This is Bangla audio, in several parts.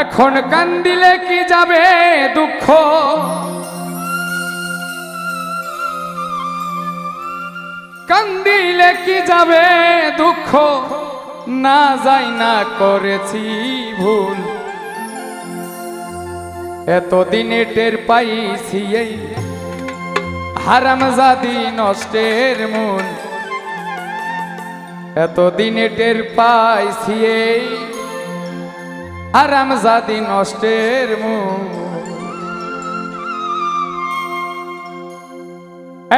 এখন কান্দিলে কি যাবে দুঃখ? কান্দিলে কি যাবে দুঃখ? না যাই না করেছি ভুল। এতদিনে টের পাইছি এই হারামজাদি নষ্টের মূল। এতদিনে টের পাইছি এই হারামজাদি নষ্টের মূল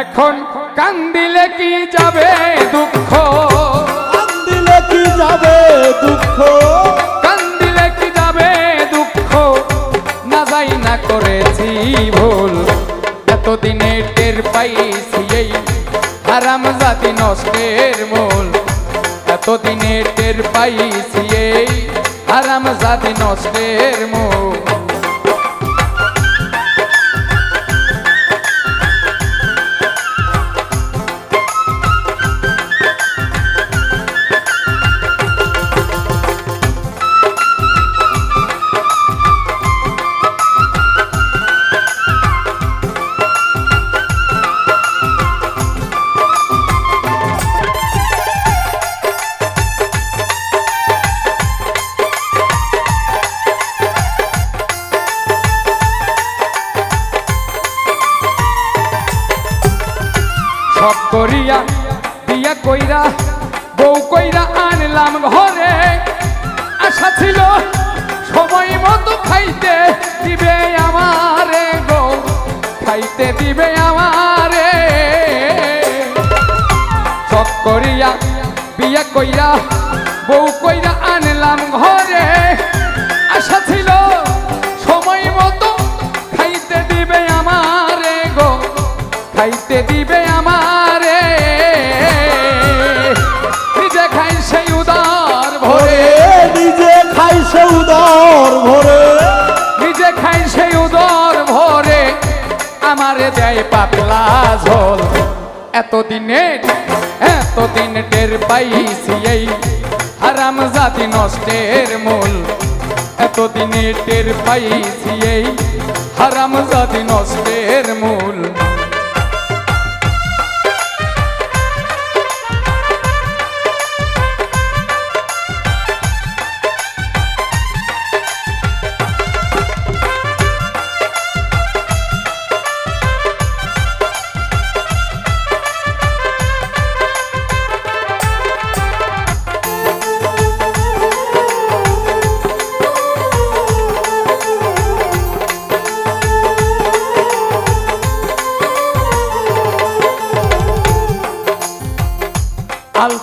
এখন কান্দিলে কি যাবে দুঃখ? কান্দিলে কি যাবে দুঃখ? কান্দিলে কি যাবে দুঃখ? না যাই না করেছি ভুল। এতদিনে টের পাইছি এই হারাম জাতি নষ্টের মূল। এতদিনে টের পাইছি এই হারাম জাতি নষ্টের মূল সব করিয়া, দিয়া কইরা, বউ কইরা আনলাম ঘরে। আশা ছিল সময় মতো খাইতে দিবে আমারে গো, খাইতে দিবে আমারে। সব করিয়া বিয়া কইরা, বউ কইরা আনলাম ঘরে। আশা ছিল আমারে দেয় পাতলা ঝোল। এতদিনে, এতদিন টের পাইছি এই হারাম জাতি নষ্টের মূল। এতদিনে টের পাইছি এই হারাম জাতি নষ্টের মূল।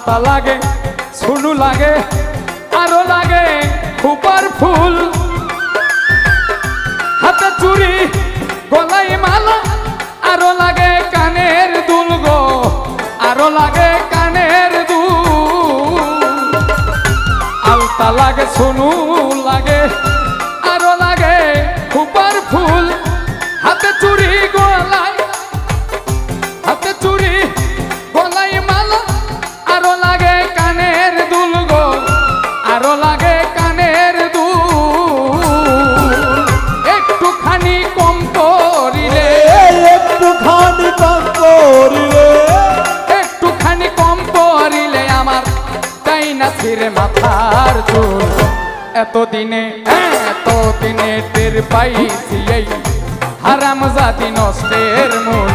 আলতা লাগে, ছুনু লাগে, আরও লাগে খুপার ফুল। হাতে চুড়ি গলাই মালা, আরও লাগে কানের দুল গো, আরও লাগে কানের দুল। আলতা লাগে, ছুনু লাগে না ছিঁড়ে মাথার চুল। এতদিনে এতদিনে টের পাইছি এই হারাম জাতি নষ্টের মূল।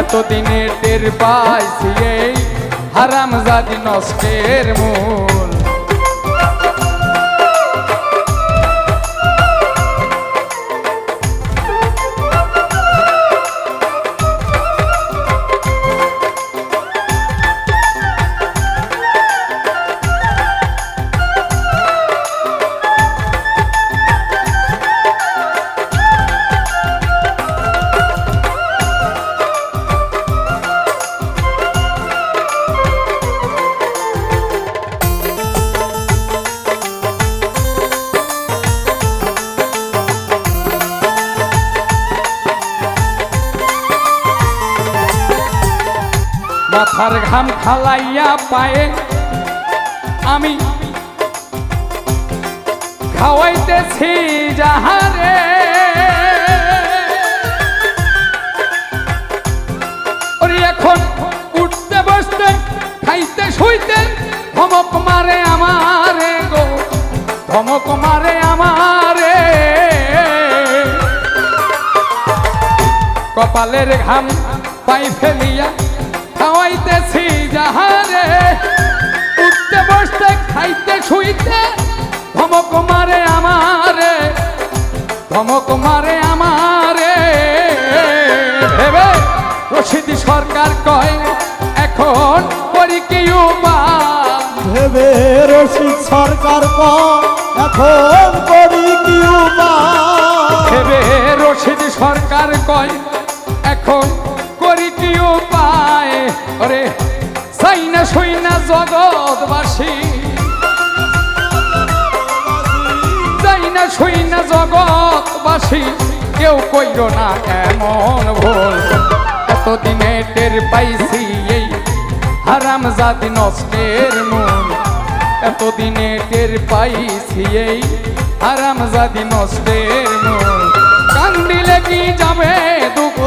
এতদিনে টের পাইছি এই হারাম জাতি নষ্টের মূল। মাথার ঘাম খালাইয়া পায়ে আমি খাওয়াইতেছি যাহারে। এখন উঠতে বসতে, খাইতে শুইতে ধমক মারে আমারে গো, ধমক মারে আমারে। কপালের ঘাম পাই ফেলিয়া শুইতে ধমক মারে আমারে ধমক মারে আমারে। ভেবে রশিদি সরকার কয় এখন করি কি উপায়? ভেবে রশিদ সরকার পর এখন করি কি উপায়? ভেবে রশিদ সরকার কয় জগৎবাসী কেউ কইর না এমন ভুল। এতদিনে টের পাইছি এই হারাম জাতি নষ্টের মূল এতদিনে টের পাইছি এই হারাম জাতি নষ্টের মূল কান্দিলে কি যাবে দুঃখ?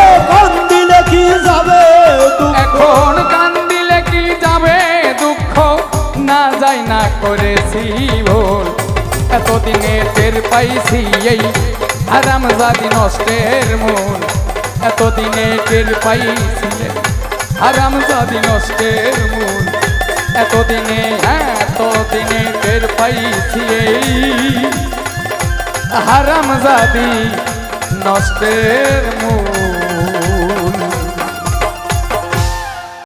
এ কান্দিলে কি যাবে দুঃখ? এখন কান্দিলে কি যাবে দুঃখ? না যাই না করেছি ভুল। এতদিনে টের পাইছি এই হারাম জাতি নষ্টের মূল। এতদিনে টের পাইছি হারাম জাতি নষ্টের মূল। এতদিনে এতদিনে টের পাইছি এই হারাম জাতি নষ্টের মূল।